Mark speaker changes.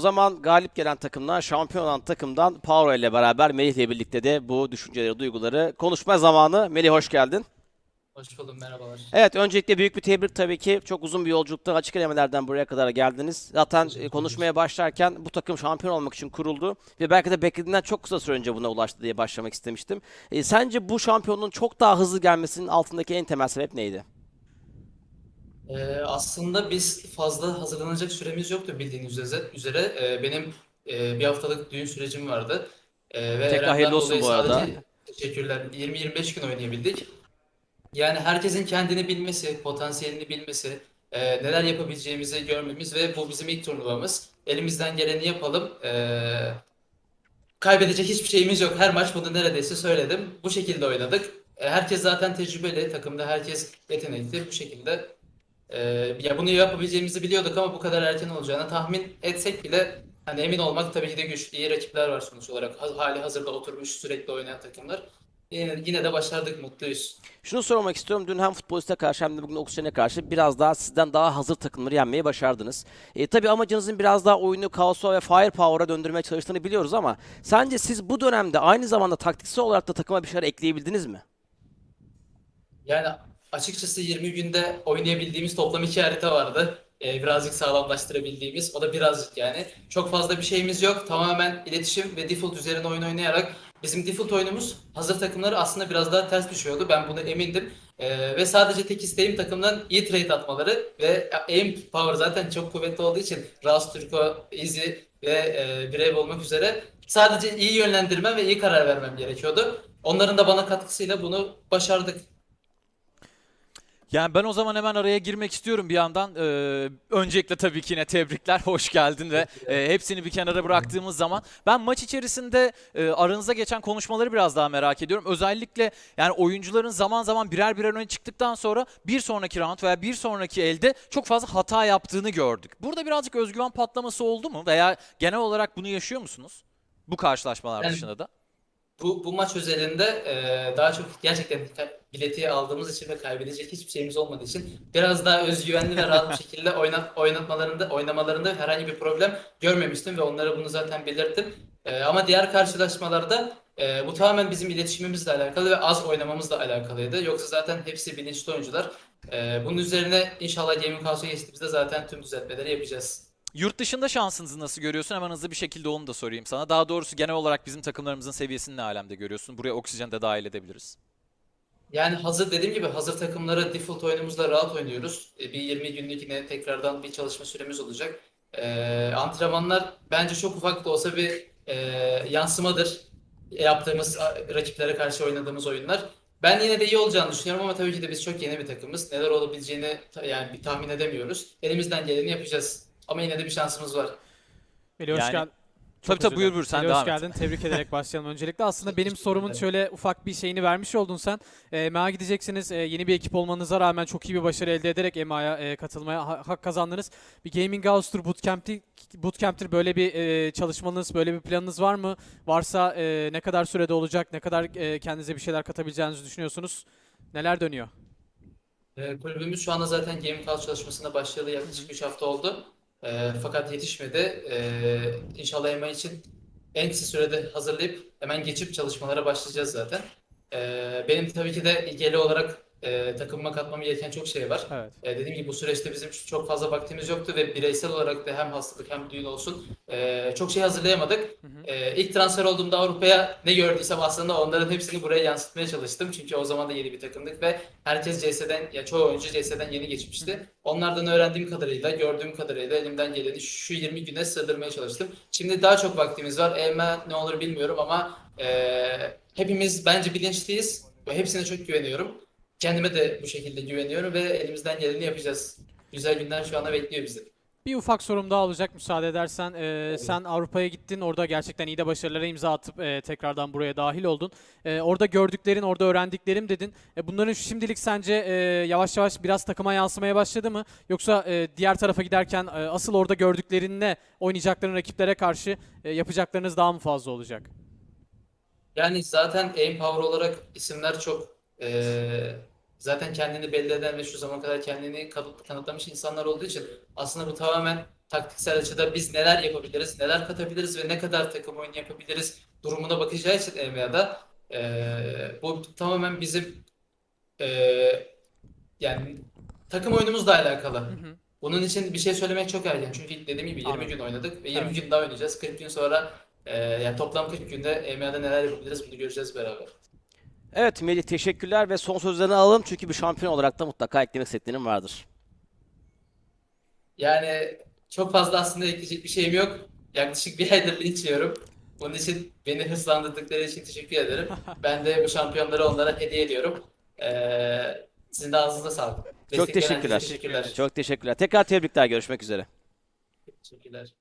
Speaker 1: O zaman galip gelen takımdan, şampiyon olan takımdan Power ile beraber Melih ile birlikte de bu düşünceleri, duyguları konuşma zamanı. Melih hoş geldin.
Speaker 2: Hoş buldum, merhabalar.
Speaker 1: Evet, öncelikle büyük bir tebrik tabii ki. Çok uzun bir yolculukta açık elemelerden buraya kadar geldiniz. Zaten e, konuşmaya başlarken bu takım şampiyon olmak için kuruldu ve belki de beklediğinden çok kısa süre önce buna ulaştı diye başlamak istemiştim. E, sence bu şampiyonluğun çok daha hızlı gelmesinin altındaki en temel sebep neydi?
Speaker 2: Ee, aslında biz fazla hazırlanacak süremiz yoktu bildiğiniz üze- üzere. Ee, benim e, bir haftalık düğün sürecim vardı. Ee, ve
Speaker 1: Tekrar hayırlı olsun bu arada.
Speaker 2: sadece teşekkürler. 20-25 gün oynayabildik. Yani herkesin kendini bilmesi, potansiyelini bilmesi, e, neler yapabileceğimizi görmemiz ve bu bizim ilk turnuvamız. Elimizden geleni yapalım. Ee, kaybedecek hiçbir şeyimiz yok. Her maç bunu neredeyse söyledim. Bu şekilde oynadık. E, Herkes zaten tecrübeli. Takımda herkes yetenekli. Bu şekilde e, ya bunu yapabileceğimizi biliyorduk ama bu kadar erken olacağını tahmin etsek bile hani emin olmak tabii ki de güç. İyi rakipler var sonuç olarak. Ha- Hali hazırda oturmuş sürekli oynayan takımlar. Yine, yine de başardık. Mutluyuz.
Speaker 1: Şunu sormak istiyorum. Dün hem futboliste karşı hem de bugün Oksijen'e karşı biraz daha sizden daha hazır takımları yenmeyi başardınız. E, tabii amacınızın biraz daha oyunu kaosa ve firepower'a döndürmeye çalıştığını biliyoruz ama sence siz bu dönemde aynı zamanda taktiksel olarak da takıma bir şeyler ekleyebildiniz mi?
Speaker 2: Yani açıkçası 20 günde oynayabildiğimiz toplam iki harita vardı. Ee, birazcık sağlamlaştırabildiğimiz. O da birazcık yani. Çok fazla bir şeyimiz yok. Tamamen iletişim ve default üzerine oyun oynayarak. Bizim default oyunumuz hazır takımları aslında biraz daha ters düşüyordu. Ben bunu emindim. Ee, ve sadece tek isteğim takımdan iyi trade atmaları ve aim power zaten çok kuvvetli olduğu için Raus Turko, Easy ve e, Brave olmak üzere sadece iyi yönlendirmem ve iyi karar vermem gerekiyordu. Onların da bana katkısıyla bunu başardık.
Speaker 3: Yani ben o zaman hemen araya girmek istiyorum bir yandan. Ee, öncelikle tabii ki yine tebrikler, hoş geldin ve e, hepsini bir kenara bıraktığımız zaman ben maç içerisinde e, aranızda geçen konuşmaları biraz daha merak ediyorum. Özellikle yani oyuncuların zaman zaman birer birer öne çıktıktan sonra bir sonraki round veya bir sonraki elde çok fazla hata yaptığını gördük. Burada birazcık özgüven patlaması oldu mu veya genel olarak bunu yaşıyor musunuz? Bu karşılaşmalar
Speaker 2: Yani-
Speaker 3: dışında da.
Speaker 2: Bu, bu maç özelinde e, daha çok gerçekten bileti aldığımız için ve kaybedecek hiçbir şeyimiz olmadığı için biraz daha özgüvenli ve rahat bir şekilde oynat, oynatmalarında, oynamalarında herhangi bir problem görmemiştim ve onlara bunu zaten belirttim. E, ama diğer karşılaşmalarda e, bu tamamen bizim iletişimimizle alakalı ve az oynamamızla alakalıydı. Yoksa zaten hepsi bilinçli oyuncular. E, bunun üzerine inşallah Gaming House'a geçtiğimizde zaten tüm düzeltmeleri yapacağız.
Speaker 3: Yurt dışında şansınızı nasıl görüyorsun? Hemen hızlı bir şekilde onu da sorayım sana. Daha doğrusu genel olarak bizim takımlarımızın seviyesini ne alemde görüyorsun? Buraya oksijen de dahil edebiliriz.
Speaker 2: Yani hazır dediğim gibi hazır takımları default oyunumuzla rahat oynuyoruz. E, Bir 20 günlük yine tekrardan bir çalışma süremiz olacak. Ee, antrenmanlar bence çok ufak da olsa bir e, yansımadır. Yaptığımız rakiplere karşı oynadığımız oyunlar. Ben yine de iyi olacağını düşünüyorum ama tabii ki de biz çok yeni bir takımız. Neler olabileceğini yani bir tahmin edemiyoruz. Elimizden geleni yapacağız. Ama yine de bir şansımız var.
Speaker 4: Melih hoş
Speaker 3: Yani-
Speaker 4: geldin.
Speaker 3: Tabii, tabii, buyur, buyur, sen
Speaker 4: hoş
Speaker 3: devam et.
Speaker 4: geldin. Tebrik ederek başlayalım öncelikle. Aslında benim sorumun şöyle ufak bir şeyini vermiş oldun sen. E, EMA'ya gideceksiniz. E, yeni bir ekip olmanıza rağmen çok iyi bir başarı elde ederek EMA'ya e, katılmaya ha- hak kazandınız. Bir Gaming House'tur, Bootcamp'tir, Bootcamp'tir böyle bir e, çalışmanız, böyle bir planınız var mı? Varsa e, ne kadar sürede olacak, ne kadar e, kendinize bir şeyler katabileceğinizi düşünüyorsunuz? Neler dönüyor?
Speaker 2: Ee, kulübümüz şu anda zaten Gaming House çalışmasına başlayalı yaklaşık 3 hafta oldu. Ee, fakat yetişmedi. Ee, inşallah EMA için en kısa sürede hazırlayıp hemen geçip çalışmalara başlayacağız zaten. Ee, benim tabii ki de ilgili olarak e, takımıma katmam gereken çok şey var.
Speaker 4: Evet.
Speaker 2: Ee, dediğim gibi bu süreçte bizim çok fazla vaktimiz yoktu ve bireysel olarak da hem hastalık hem düğün olsun e, çok şey hazırlayamadık.
Speaker 4: Hı hı.
Speaker 2: Ee, ilk transfer olduğumda Avrupa'ya ne gördüysem aslında onların hepsini buraya yansıtmaya çalıştım. Çünkü o zaman da yeni bir takımdık ve herkes CS'den ya çoğu oyuncu CS'den yeni geçmişti. Onlardan öğrendiğim kadarıyla, gördüğüm kadarıyla elimden geleni şu 20 güne sığdırmaya çalıştım. Şimdi daha çok vaktimiz var. Elma ne olur bilmiyorum ama e, hepimiz bence bilinçliyiz ve hepsine çok güveniyorum. Kendime de bu şekilde güveniyorum ve elimizden geleni yapacağız. Güzel günler şu anda bekliyor bizi.
Speaker 4: Bir ufak sorum daha olacak müsaade edersen. Ee, sen Avrupa'ya gittin. Orada gerçekten iyi de başarılara imza atıp e, tekrardan buraya dahil oldun. E, orada gördüklerin, orada öğrendiklerim dedin. E, bunların şimdilik sence e, yavaş yavaş biraz takıma yansımaya başladı mı? Yoksa e, diğer tarafa giderken e, asıl orada gördüklerinle oynayacakların rakiplere karşı e, yapacaklarınız daha mı fazla olacak?
Speaker 2: Yani zaten aim power olarak isimler çok eee, zaten kendini belli eden ve şu zamana kadar kendini kanıt- kanıtlamış insanlar olduğu için aslında bu tamamen taktiksel açıda biz neler yapabiliriz, neler katabiliriz ve ne kadar takım oyunu yapabiliriz durumuna bakacağı için EMEA'da e, bu tamamen bizim e, yani takım oyunumuzla alakalı.
Speaker 4: Hı hı.
Speaker 2: Bunun için bir şey söylemek çok erken. Çünkü dediğim gibi 20
Speaker 4: Anladım.
Speaker 2: gün oynadık ve 20
Speaker 4: Evet.
Speaker 2: gün daha oynayacağız. 40 gün sonra e, yani toplam 40 günde EMEA'da neler yapabiliriz bunu göreceğiz beraber.
Speaker 1: Evet Melih teşekkürler ve son sözlerini alalım çünkü bir şampiyon olarak da mutlaka eklemek istediklerin vardır.
Speaker 2: Yani çok fazla aslında ekleyecek bir şeyim yok. Yaklaşık bir aydır linç yiyorum. Bunun için beni hırslandırdıkları için teşekkür ederim. Ben de bu şampiyonları onlara hediye ediyorum. Ee, sizin de ağzınıza sağlık.
Speaker 1: Çok teşekkürler.
Speaker 2: Teşekkürler.
Speaker 1: Çok teşekkürler. Tekrar tebrikler. Görüşmek üzere.
Speaker 2: Teşekkürler.